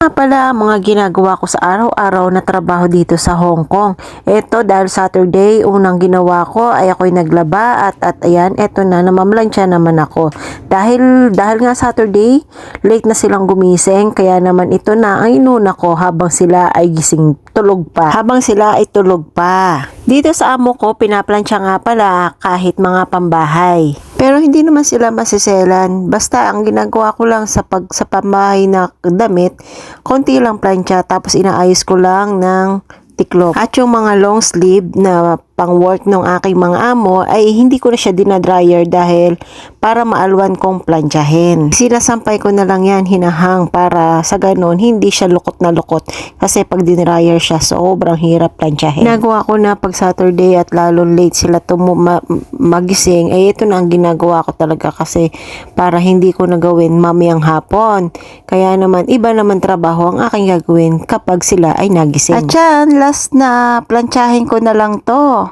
Nga pala mga ginagawa ko sa araw-araw na trabaho dito sa Hong Kong. Ito dahil Saturday, unang ginawa ko ay ako'y naglaba at at ayan, eto na namamlansya naman ako. Dahil dahil nga Saturday, late na silang gumising kaya naman ito na ang inuna ko habang sila ay gising tulog pa. Habang sila ay tulog pa. Dito sa amo ko, pinaplansya nga pala kahit mga pambahay. Pero hindi naman sila masiselan. Basta ang ginagawa ko lang sa pag sa pambahay na damit, konti lang plancha tapos inaayos ko lang ng tiklop. At yung mga long sleeve na pang work ng aking mga amo ay hindi ko na siya dinadryer dahil para maalwan kong planchahin. Sinasampay ko na lang yan hinahang para sa ganon hindi siya lukot na lukot kasi pag dinryer siya sobrang hirap planchahin. Ginagawa ko na pag Saturday at lalo late sila tumu ma- magising ay ito na ang ginagawa ko talaga kasi para hindi ko nagawin mamayang hapon. Kaya naman iba naman trabaho ang aking gagawin kapag sila ay nagising. At yan, last na planchahin ko na lang to.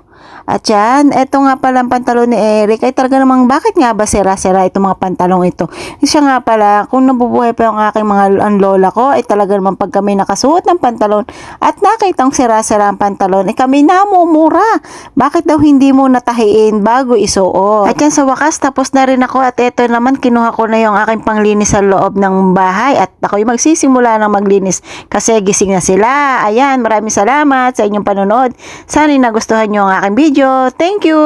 At yan, eto nga pala ang pantalon ni Eric. Ay talaga namang bakit nga ba sira-sira itong mga pantalong ito? Siya nga pala, kung nabubuhay pa yung aking mga ang lola ko, ay talaga naman pag kami nakasuot ng pantalon at nakitang sira-sira ang pantalon, ay kami namumura. Bakit daw hindi mo natahiin bago isuot? At yan sa wakas, tapos na rin ako at eto naman, kinuha ko na yung aking panglinis sa loob ng bahay at ako'y magsisimula ng maglinis kasi gising na sila. Ayan, maraming salamat sa inyong panonood. Sana nagustuhan nyo ang aking video. Thank you!